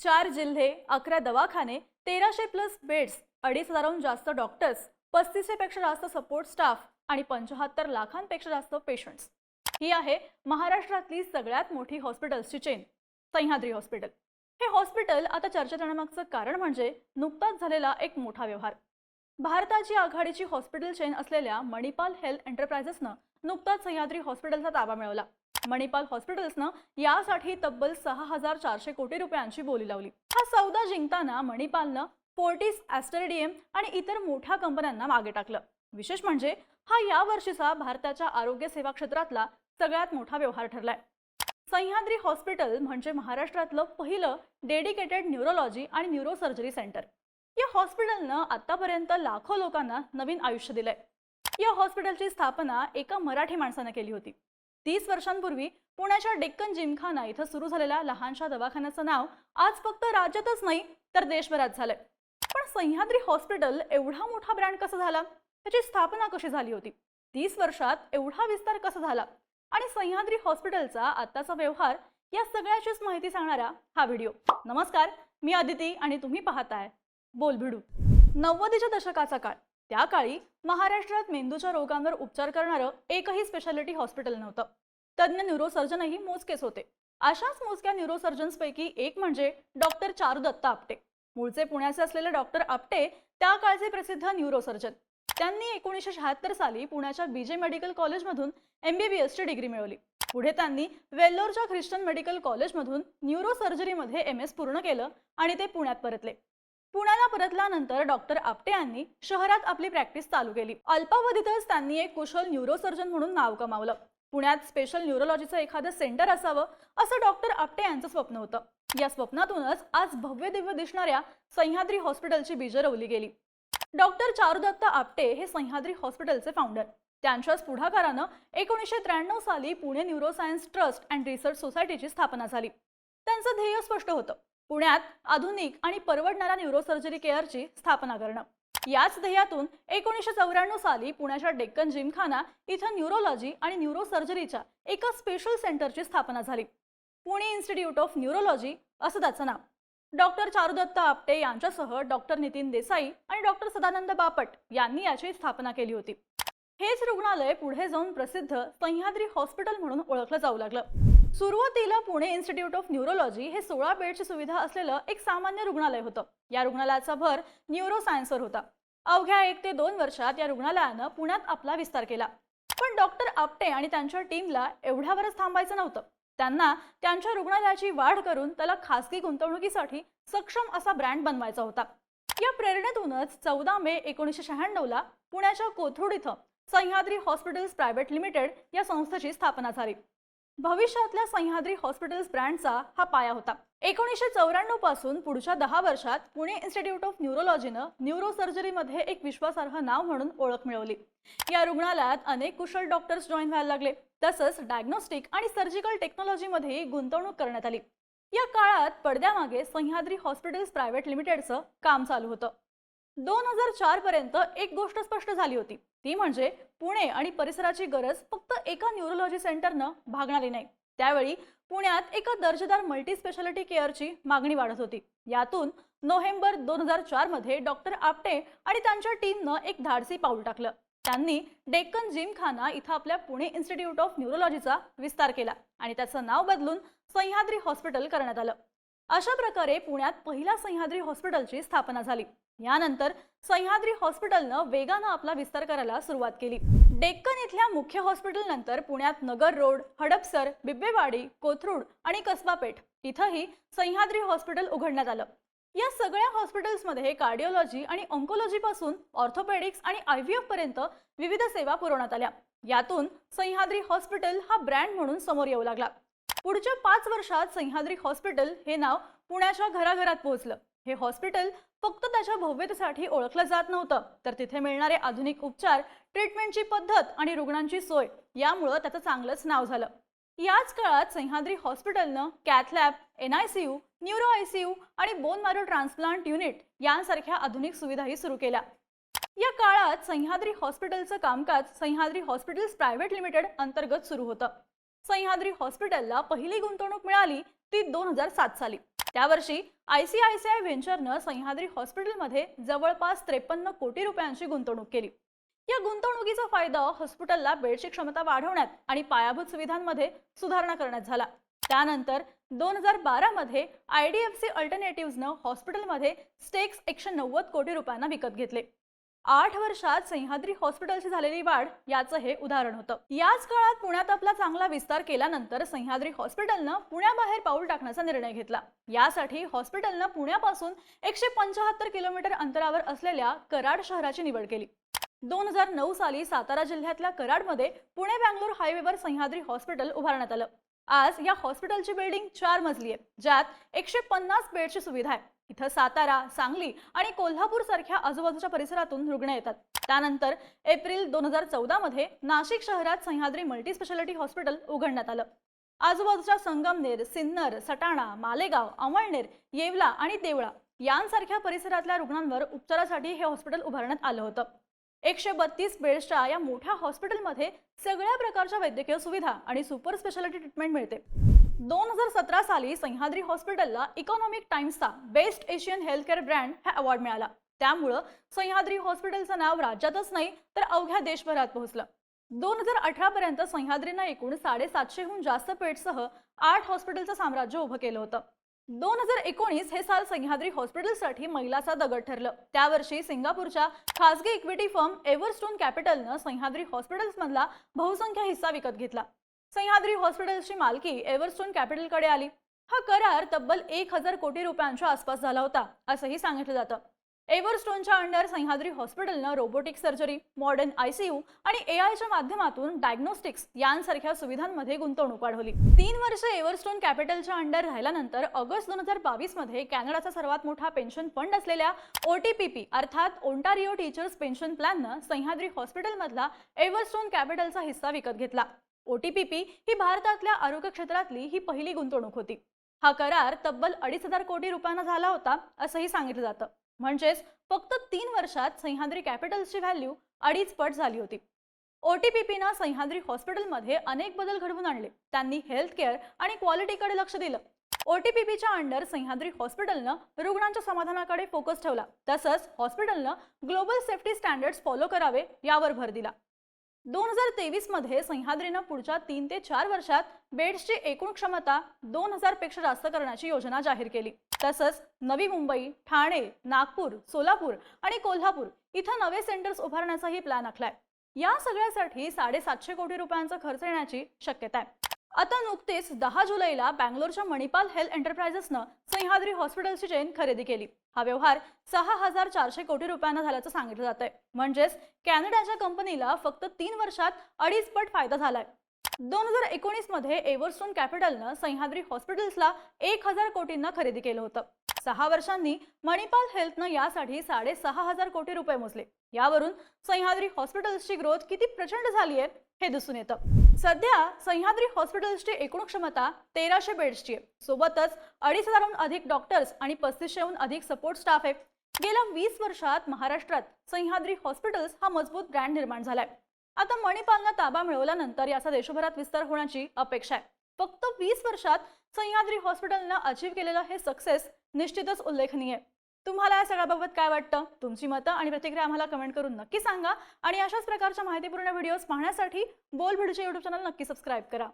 चार जिल्हे अकरा दवाखाने तेराशे प्लस बेड्स अडीच हजाराहून जास्त डॉक्टर्स पस्तीसशेपेक्षा जास्त सपोर्ट स्टाफ आणि पंचाहत्तर लाखांपेक्षा जास्त पेशंट्स ही आहे महाराष्ट्रातली सगळ्यात मोठी हॉस्पिटल्सची चेन सह्याद्री हॉस्पिटल हे हॉस्पिटल आता चर्चेत येण्यामागचं कारण म्हणजे नुकताच झालेला एक मोठा व्यवहार. भारताची आघाडीची हॉस्पिटल चेन असलेल्या मणिपाल हेल्थ एंटरप्रायझेसनं नुकताच सह्याद्री हॉस्पिटलचा ताबा मिळवला. मणिपाल हॉस्पिटल्सनं यासाठी तब्बल सहा हजार चारशे कोटी रुपयांची बोली लावली. हा सौदा जिंकताना मणिपालनं फोर्टिस ॲस्टरडीएम आणि इतर मोठ्या कंपन्यांना मागे टाकलं. विशेष म्हणजे हा या वर्षीचा भारताच्या आरोग्य सेवा क्षेत्रातला सगळ्यात मोठा व्यवहार ठरलाय. सह्याद्री हॉस्पिटल म्हणजे महाराष्ट्रातलं पहिलं डेडिकेटेड न्यूरोलॉजी आणि न्यूरोसर्जरी सेंटर. या हॉस्पिटलनं आतापर्यंत लाखो लोकांना नवीन आयुष्य दिलंय. या हॉस्पिटलची स्थापना एका मराठी माणसानं केली होती. तीस वर्षांपूर्वी पुण्याच्या डेक्कन जिमखाना इथं सुरू झालेल्या लहानशा दवाखान्याचं नाव आज फक्त राज्यातच नाही तर देशभरात झालंय. पण सह्याद्री हॉस्पिटल एवढा मोठा ब्रँड कसा झाला? त्याची स्थापना कशी झाली होती? तीस वर्षात एवढा विस्तार कसा झाला? आणि सह्याद्री हॉस्पिटलचा आत्ताचा व्यवहार या सगळ्याचीच माहिती सांगणारा हा व्हिडिओ. नमस्कार मी अदिती आणि तुम्ही पाहताय बोल भिडू नव्वदीच्या दशकाचा काळ. त्या काळी महाराष्ट्रात मेंदूच्या रोगांवर उपचार करणारं एकही स्पेशालिटी हॉस्पिटल नव्हतं. तज्ज्ञ न्यूरोसर्जनही मोजकेच होते. अशाच मोजक्या न्यूरोसर्जन्सपैकी एक म्हणजे डॉक्टर चारुदत्ता आपटे. मूळचे पुण्याचे असलेले डॉक्टर आपटे त्या काळचे प्रसिद्ध न्यूरोसर्जन त्यांनी एकोणीसशे शहात्तर साली पुण्याच्या बीजे मेडिकल कॉलेजमधून एमबीबीएसची डिग्री मिळवली. पुढे त्यांनी वेल्लोरच्या ख्रिश्चन मेडिकल कॉलेजमधून न्यूरोसर्जरीमध्ये एम एस पूर्ण केलं आणि ते पुण्यात परतले. पुण्याला परतल्यानंतर डॉक्टर आपटे यांनी शहरात आपली प्रॅक्टिस चालू केली. अल्पावधीतच त्यांनी एक कुशल न्यूरोसर्जन म्हणून नाव कमावलं. पुण्यात स्पेशल न्यूरोलॉजीचं एखादं सेंटर असावं असं डॉक्टर आपटे यांचं स्वप्न होतं. या स्वप्नातूनच आज भव्य दिव्य दिसणाऱ्या सह्याद्री हॉस्पिटलची बीजं रोवली गेली. डॉक्टर चारुदत्त आपटे हे सह्याद्री हॉस्पिटलचे फाउंडर त्यांच्याच पुढाकारानं एकोणीसशे त्र्याण्णव साली Pune neuroscience trust and research सोसायटीची स्थापना झाली. त्यांचं ध्येय स्पष्ट होतं. पुण्यात आधुनिक आणि परवडणाऱ्या न्यूरोसर्जरी केअरची स्थापना करणं. याच ध्येयातून एकोणीसशे चौऱ्याण्णव साली पुण्याच्या डेक्कन जिमखाना इथं न्यूरोलॉजी आणि न्यूरोसर्जरीच्या एका स्पेशल सेंटरची स्थापना झाली. पुणे इन्स्टिट्यूट ऑफ न्यूरोलॉजी असं त्याचं नाव. डॉक्टर चारुदत्त आपटे यांच्यासह डॉक्टर नितीन देसाई आणि डॉक्टर सदानंद बापट यांनी याची स्थापना केली होती. हेच रुग्णालय पुढे जाऊन प्रसिद्ध सह्याद्री हॉस्पिटल म्हणून ओळखलं जाऊ लागलं. सुरुवातीला पुणे इन्स्टिट्यूट ऑफ न्यूरोलॉजी हे सोळा बेडची सुविधा असलेलं एक सामान्य रुग्णालय होतं. या रुग्णालयाचा भर न्यूरो सायन्सवर होता. अवघ्या एक ते दोन वर्षात या रुग्णालयानं पुण्यात आपला विस्तार केला. पण डॉक्टर आपटे आणि त्यांच्या टीमला एवढ्यावरच थांबायचं नव्हतं. त्यांना त्यांच्या रुग्णालयाची वाढ करून त्याला खासगी गुंतवणुकीसाठी सक्षम असा ब्रँड बनवायचा होता. या प्रेरणेतूनच चौदा मे एकोणीसशे शहाण्णवला पुण्याच्या कोथरूड इथं सह्याद्री हॉस्पिटल्स प्रायव्हेट लिमिटेड या संस्थेची स्थापना झाली. भविष्यातल्या सह्याद्री हॉस्पिटल्स ब्रँडचा हा पाया होता. एकोणीसशे चौऱ्याण्णवपासून पुढच्या दहा वर्षात पुणे इन्स्टिट्यूट ऑफ न्यूरोलॉजीनं न्यूरोसर्जरीमध्ये एक विश्वासार्ह नाव म्हणून ओळख मिळवली. या रुग्णालयात अनेक कुशल डॉक्टर्स जॉईन व्हायला लागले. तसंच डायग्नोस्टिक आणि सर्जिकल टेक्नॉलॉजीमध्ये गुंतवणूक करण्यात आली. या काळात पडद्यामागे सह्याद्री हॉस्पिटल्स प्रायव्हेट लिमिटेडचं काम चालू होतं. दोन हजार चार पर्यंत एक गोष्ट स्पष्ट झाली होती. ती म्हणजे पुणे आणि परिसराची गरज फक्त एका न्यूरोलॉजी सेंटरनं भागणारी नाही. त्यावेळी पुण्यात एका दर्जेदार मल्टी स्पेशालिटी केअरची मागणी वाढत होती. यातून नोव्हेंबर दोन हजार चारमध्ये डॉक्टर आपटे आणि त्यांच्या टीमनं एक धाडसी पाऊल टाकलं. त्यांनी डेक्कन जिमखाना इथं आपल्या पुणे इन्स्टिट्यूट ऑफ न्यूरोलॉजीचा विस्तार केला आणि त्याचं नाव बदलून सह्याद्री हॉस्पिटल करण्यात आलं. अशा प्रकारे पुण्यात पहिल्या सह्याद्री हॉस्पिटलची स्थापना झाली. यानंतर सह्याद्री हॉस्पिटलनं वेगानं आपला विस्तार करायला सुरुवात केली. डेक्कन इथल्या मुख्य हॉस्पिटल नंतर पुण्यात नगर रोड हडपसर बिब्बेवाडी कोथरूड आणि कसबापेठ इथंही सह्याद्री हॉस्पिटल उघडण्यात आलं. या सगळ्या हॉस्पिटल्समध्ये कार्डिओलॉजी आणि ऑन्कोलॉजी पासून ऑर्थोपेडिक्स आणि आय व्ही पर्यंत विविध सेवा पुरवण्यात आल्या. यातून सह्याद्री हॉस्पिटल हा ब्रँड म्हणून समोर येऊ लागला. पुढच्या पाच वर्षात सह्याद्री हॉस्पिटल हे नाव पुण्याच्या घराघरात पोहोचलं. हे हॉस्पिटल फक्त त्याच्या भव्यतेसाठी ओळखलं जात नव्हतं. तर तिथे मिळणारे आधुनिक उपचार ट्रीटमेंटची पद्धत आणि रुग्णांची सोय यामुळं त्याचं चांगलंच नाव झालं. याच काळात Sahyadri हॉस्पिटलनं cath lab N I C U neuro I C U आणि बोन मॅरो ट्रान्सप्लांट युनिट यांसारख्या आधुनिक सुविधाही सुरू केल्या. या काळात सह्याद्री हॉस्पिटलचं कामकाज सह्याद्री हॉस्पिटल्स प्रायव्हेट लिमिटेड अंतर्गत सुरू होतं. सह्याद्री हॉस्पिटलला पहिली गुंतवणूक मिळाली ती दोन हजार सात साली. त्या वर्षी आयसीआयसीआय व्हेंचरनं सह्याद्री हॉस्पिटलमध्ये जवळपास त्रेपन्न कोटी रुपयांची गुंतवणूक केली. या गुंतवणुकीचा फायदा हॉस्पिटलला बेडची क्षमता वाढवण्यात आणि पायाभूत सुविधांमध्ये सुधारणा करण्यात झाला. त्यानंतर दोन हजार बारामध्ये आय डी एफ सी अल्टरनेटिव्हनं हॉस्पिटलमध्ये स्टेक्स एकशे नव्वद कोटी रुपयांना विकत घेतले. आठ वर्षात सह्याद्री हॉस्पिटलची झालेली वाढ याचं हे उदाहरण होतं. याच काळात पुण्यात आपला चांगला विस्तार केल्यानंतर सह्याद्री हॉस्पिटलनं पुण्याबाहेर पाऊल टाकण्याचा निर्णय घेतला. यासाठी हॉस्पिटलनं पुण्यापासून एकशे पंचाहत्तर किलोमीटर अंतरावर असलेल्या कराड शहराची निवड केली. दोन हजार नऊ साली सातारा जिल्ह्यातल्या कराडमध्ये पुणे बँगलोर हायवेवर सह्याद्री हॉस्पिटल उभारण्यात आलं. आज या हॉस्पिटलची बिल्डिंग चार मजली आहे ज्यात एकशे पन्नास बेडची सुविधा आहे. इथं सातारा सांगली आणि कोल्हापूर सारख्या आजूबाजूच्या परिसरातून रुग्ण येतात. त्यानंतर एप्रिल दोन हजार चौदा मध्ये नाशिक शहरात सह्याद्री मल्टी स्पेशालिटी हॉस्पिटल उघडण्यात आलं. आजूबाजूच्या संगमनेर सिन्नर सटाणा मालेगाव अमळनेर येवला आणि देवळा यांसारख्या परिसरातल्या रुग्णांवर उपचारासाठी हे हॉस्पिटल उभारण्यात आलं होतं. एकशे बत्तीस बेड्सच्या या मोठ्या हॉस्पिटलमध्ये सगळ्या प्रकारच्या वैद्यकीय सुविधा आणि सुपर स्पेशालिटी ट्रीटमेंट मिळते. दोन हजार सतरा साली सह्याद्री हॉस्पिटलला इकॉनॉमिक टाइम्सचा बेस्ट एशियन हेल्थकेअर ब्रँड हा अवॉर्ड मिळाला. त्यामुळं सह्याद्री हॉस्पिटलचं नाव राज्यातच नाही तर अवघ्या देशभरात पोहोचलं. दोन हजार अठरा पर्यंत सह्याद्रीनं एकूण साडेसातशेहून जास्त पेठसह आठ हॉस्पिटलचं साम्राज्य उभं केलं होतं. दोन हजार एकोणीस हे साल सह्याद्री हॉस्पिटलसाठी मैलाचा दगड ठरलं. त्यावर्षी सिंगापूरच्या खासगी इक्विटी फर्म एव्हरस्टोन कॅपिटलनं सह्याद्री हॉस्पिटल्समधला बहुसंख्य हिस्सा विकत घेतला. सह्याद्री हॉस्पिटल्सची मालकी एव्हरस्टोन कॅपिटलकडे आली. हा करार तब्बल एक हजार कोटी रुपयांच्या आसपास झाला होता असंही सांगितलं जातं. एव्हरस्टोनच्या अंडर सह्याद्री हॉस्पिटलनं रोबोटिक सर्जरी मॉडर्न आयसीयू आणि एआयच्या माध्यमातून डायग्नोस्टिक्स यांसारख्या सुविधांमध्ये गुंतवणूक वाढवली. तीन वर्ष एव्हरस्टोन कॅपिटलच्या अंडर राहिल्यानंतर ऑगस्ट दोन हजार बावीसमध्ये कॅनडाचा सर्वात मोठा पेन्शन फंड असलेल्या ओटीपीपी अर्थात ओंटारिओ टीचर्स पेन्शन प्लॅननं सह्याद्री हॉस्पिटलमधला एव्हरस्टोन कॅपिटलचा हिस्सा विकत घेतला. ओटीपीपी ही भारतातल्या आरोग्य क्षेत्रातली ही पहिली गुंतवणूक होती. हा करार तब्बल अडीच हजार कोटी रुपयांना झाला होता असंही सांगितलं जातं. म्हणजेच फक्त तीन वर्षात सह्याद्री कॅपिटल्सची व्हॅल्यू अडीच पट झाली होती. ओटीपीपीनं सह्याद्री हॉस्पिटलमध्ये अनेक बदल घडवून आणले. त्यांनी हेल्थ केअर आणि क्वालिटीकडे लक्ष दिलं. ओटीपीपीच्या अंडर सह्याद्री हॉस्पिटलनं रुग्णांच्या समाधानाकडे फोकस ठेवला. तसंच हॉस्पिटलनं ग्लोबल सेफ्टी स्टँडर्ड्स फॉलो करावे यावर भर दिला. दोन हजार तेवीसमध्ये सह्याद्रीनं पुढच्या तीन ते चार वर्षात बेड्सची एकूण क्षमता दोन हजारपेक्षा जास्त करण्याची योजना जाहीर केली. तसंच नवी मुंबई ठाणे नागपूर सोलापूर आणि कोल्हापूर इथं नवे सेंटर्स उभारण्याचाही प्लॅन आखलाय. या सगळ्यासाठी साडेसातशे कोटी रुपयांचा खर्च येण्याची शक्यता आहे आता नुकतेच दहा जुलैला बँगलोरच्या मणिपाल हेल्थ एंटरप्राइजेसनं सह्याद्री हॉस्पिटलची चेन खरेदी केली. हा व्यवहार सहा हजार चारशे कोटी रुपयांना झाल्याचं सांगितलं जात आहे म्हणजेच कॅनडाच्या कंपनीला फक्त तीन वर्षात अडीच पट फायदा झालाय. दोन हजार एकोणीसमध्ये एव्हरस्टोन कॅपिटलनं सह्याद्री हॉस्पिटल्सला एक हजार कोटींना खरेदी केलं होतं. सहा वर्षांनी मणिपाल हेल्थनं यासाठी साडेसहा हजार कोटी रुपये मोजले. यावरून सह्याद्री हॉस्पिटल्सची ग्रोथ किती प्रचंड झाली आहे हे दिसून येतं. सध्या सह्याद्री हॉस्पिटल्सची एकूण क्षमता तेराशे बेड्सची आहे. सोबतच अडीच हजारहून अधिक डॉक्टर्स आणि पस्तीसशेहून अधिक सपोर्ट स्टाफ आहे. गेल्या वीस वर्षात महाराष्ट्रात सह्याद्री हॉस्पिटल्स हा मजबूत ब्रँड निर्माण झालाय. आता मणिपालनं ताबा मिळवल्यानंतर याचा देशभरात विस्तार होण्याची अपेक्षा आहे. फक्त वीस वर्षात सह्याद्री हॉस्पिटलनं अचीव केलेलं हे सक्सेस निश्चितच उल्लेखनीय. तुम्हाला या सगळ्याबाबत काय वाटतं? तुमची मतं आणि प्रतिक्रिया आम्हाला कमेंट करून नक्की सांगा. आणि अशाच प्रकारच्या माहितीपूर्ण व्हिडिओज पाहण्यासाठी बोल भिडूचे युट्यूब चॅनल नक्की सबस्क्राईब करा.